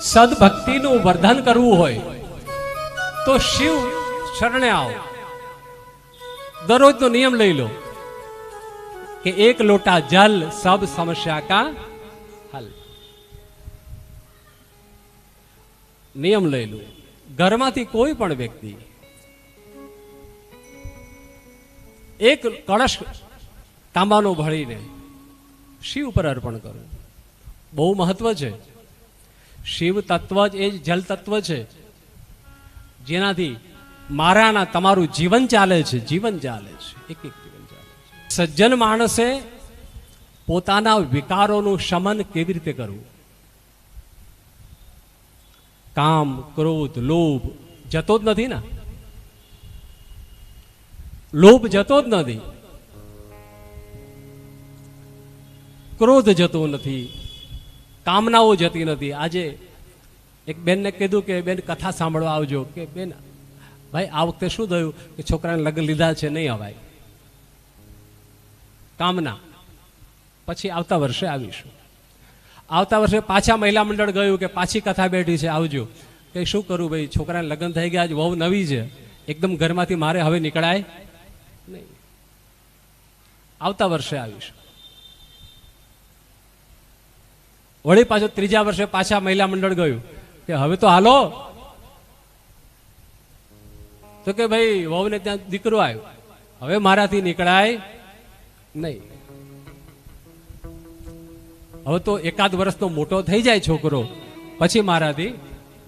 સદભક્તિનું વર્ધન કરવું હોય, તો શિવ શરણે આવો. દરરોજનો નિયમ લઈ લો કે એક લોટા જલ સબ સમસ્યા કા હલ. નિયમ લઈ લો. ઘરમાંથી કોઈ પણ વ્યક્તિ એક કળશ તાંબાનો ભળીને શિવ પર અર્પણ કરો. બહુ મહત્વ છે. શિવ તત્વ જ એ જલ તત્વ છે. જેનાથી મારાના તમારું જીવન ચાલે છે, જીવન ચાલે છે એક એક જીવન ચાલે છે. સજ્જન માણસે પોતાના વિકારોનું શમન કેવી રીતે કરવું? કામ, ક્રોધ, લોભ જતો જ નથી ને? લોભ જતો જ નથી. ક્રોધ જતો નથી. કામનાઓ જતી નથી. આજે એક બેનને કીધું કે, બેન, કથા સાંભળવા આવજો. કે, બેન, ભાઈ, આ વખતે શું થયું? કે છોકરાને લગ્ન લીધા છે, નહીં અવાય. કામના. પછી આવતા વર્ષે આવીશું. આવતા વર્ષે પાછા મહિલા મંડળ ગયું કે પાછી કથા બેઠી છે, આવજો. કે શું કરું ભાઈ? છોકરાને લગ્ન થઈ ગયા જ બહુ નવી છે. એકદમ ઘરમાંથી મારે હવે નીકળાય નહીં. આવતા વર્ષે આવીશું. વળી પાછું ત્રીજા વર્ષે પાછા મહિલા મંડળ ગયું. કે હવે તો હાલો. તો કે ભાઈ, વહુને ત્યાં દીકરો આવ્યો. હવે મારાથી નીકળાય નહીં. હવે તો એકાદ વર્ષનો મોટો થઈ જાય છોકરો. પછી મારાથી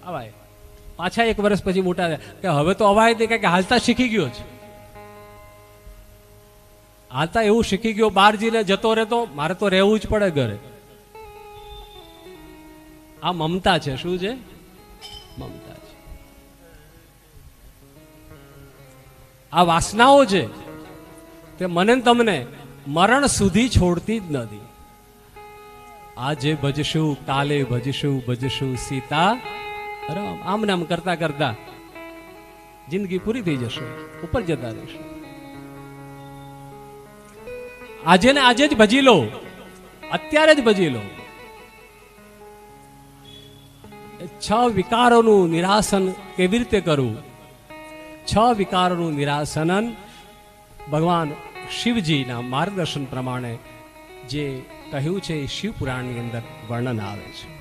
અવાય. પાછા એક વર્ષ પછી મોટા કે હવે તો અવાય તે કે હાલતા શીખી ગયો છે. હાલતા એવું શીખી ગયો બહાર જઈને જતો રહેતો, મારે તો રહેવું જ પડે ઘરે. આ મમતા છે. શું છે? મમતા છે. આ વાસનાઓ છે તે મને તમને મરણ સુધી છોડતી જ નથી. આજે ભજશું, કાલે ભજશું ભજશું સીતા રામ. આમ નામ કરતા કરતા જિંદગી પૂરી થઈ જશે. ઉપર જતા રહેશે. આજે ને આજે જ ભજી લો. અત્યારે જ ભજી લો. છ વિકારોનું નિરાસન કેવી રીતે કરવું? છ વિકારોનું નિરાસનન ભગવાન શિવજીના માર્ગદર્શન પ્રમાણે જે કહ્યું છે એ શિવપુરાણની અંદર વર્ણન આવે છે.